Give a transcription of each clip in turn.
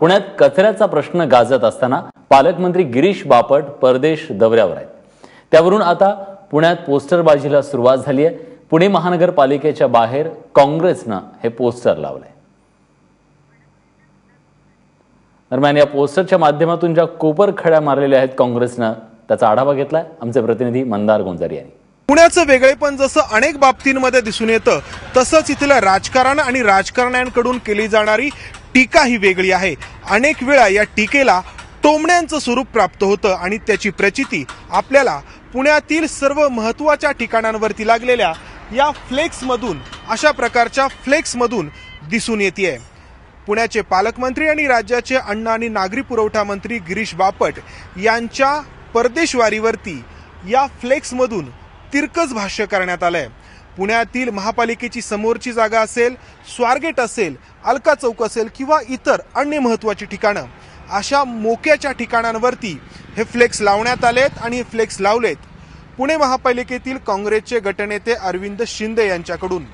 पुण्यात कचऱ्याचा प्रश्न गाजत असताना पालकमंत्री गिरीश बापट परदेश दौऱ्यावर आहेत. त्यावरून आता पुण्यात पोस्टरबाजीला सुरुवात झाली आहे. पुणे महानगरपालिकेच्या बाहेर काँग्रेसनं हे पोस्टर लावलंय. दरम्यान या पोस्टरच्या माध्यमातून ज्या कोपर खड्या मारलेल्या आहेत काँग्रेसनं त्याचा आढावा घेतलाय. आमचे प्रतिनिधी मंदार गोंजारी यांनी. पुण्याचं वेगळेपण जसं अनेक बाबतींमध्ये दिसून येतं तसंच इथलं राजकारण आणि राजकारण्यांकडून केली जाणारी टीका ही वेगळी आहे. अनेक वेळा या टीकेला टोमण्यांचं स्वरूप प्राप्त होतं आणि त्याची प्रचिती आपल्याला पुण्यातील सर्व महत्त्वाच्या ठिकाणांवरती लागलेल्या या फ्लेक्समधून अशा प्रकारच्या फ्लेक्समधून दिसून येते पुण्याचे पालकमंत्री आणि राज्याचे अन्न आणि नागरी पुरवठा मंत्री गिरीश बापट यांच्या परदेशवारीवरती या फ्लेक्समधून तिरकस भाष्य करण्यात आलंय. पुण्यातील महापालिकेची समोरची जागा असेल स्वारगेट असेल अलका चौक असेल किंवा इतर अन्य महत्वाची ठिकाणं. अशा मोक्याच्या ठिकाणांवरती हे फ्लेक्स लावण्यात आलेत आणि हे फ्लेक्स लावलेत पुणे महापालिकेतील काँग्रेसचे गटनेते अरविंद शिंदे यांच्याकडून.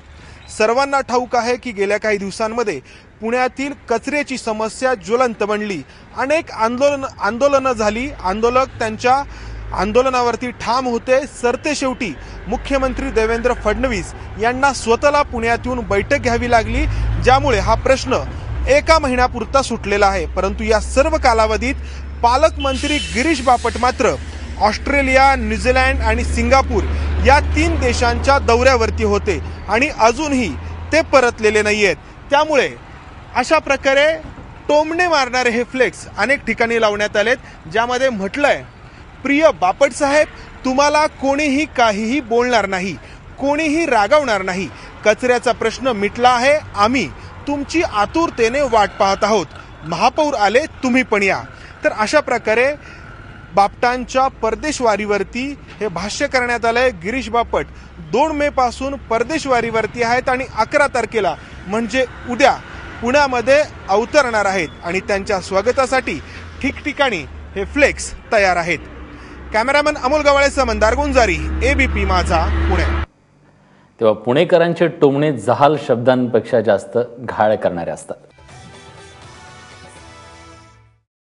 सर्वांना ठाऊक आहे की गेल्या काही दिवसांमध्ये पुण्यातील कचऱ्याची समस्या ज्वलंत बनली. अनेक आंदोलन आंदोलनं झाली. आंदोलक त्यांच्या आंदोलनावरती ठाम होते सरते शेवटी. मुख्यमंत्री देवेंद्र फडणवीस यांना स्वतःला पुण्यात येऊन बैठक घ्यावी लागली ज्यामुळे हा प्रश्न एका महिन्यापुरता सुटलेला आहे. परंतु या सर्व कालावधीत पालकमंत्री गिरीश बापट मात्र ऑस्ट्रेलिया न्यूझीलँड आणि सिंगापूर या तीन देशांच्या दौऱ्यावरती होते आणि अजूनही ते परतलेले नाही आहेत त्यामुळे अशा प्रकारे टोमणे मारणारे हे फ्लेक्स अनेक ठिकाणी लावण्यात आलेत ज्यामध्ये म्हटलंय प्रिय बापट साहेब तुम्हाला कोणीही काहीही बोलणार नाही कोणीही रागवणार नाही. कचऱ्याचा प्रश्न मिटला आहे आम्ही तुमची आतुरतेने वाट पाहत आहोत. महापौर आले तुम्ही पण या. तर अशा प्रकारे बापटांच्या परदेशवारीवरती हे भाष्य करण्यात आलंय. गिरीश बापट दोन मे पासून परदेशवारीवरती आहेत आणि अकरा तारखेला म्हणजे उद्या पुण्यामध्ये अवतरणार आहेत आणि त्यांच्या स्वागतासाठी ठिकठिकाणी हे फ्लेक्स तयार आहेत. कॅमेरामॅन अमोल गवाळेसह मंदार गुंजारी एबीपी माझा पुणे. तेव्हा पुणेकरांचे टोमणे जहाल शब्दांपेक्षा जास्त घाळ करणारे असतात.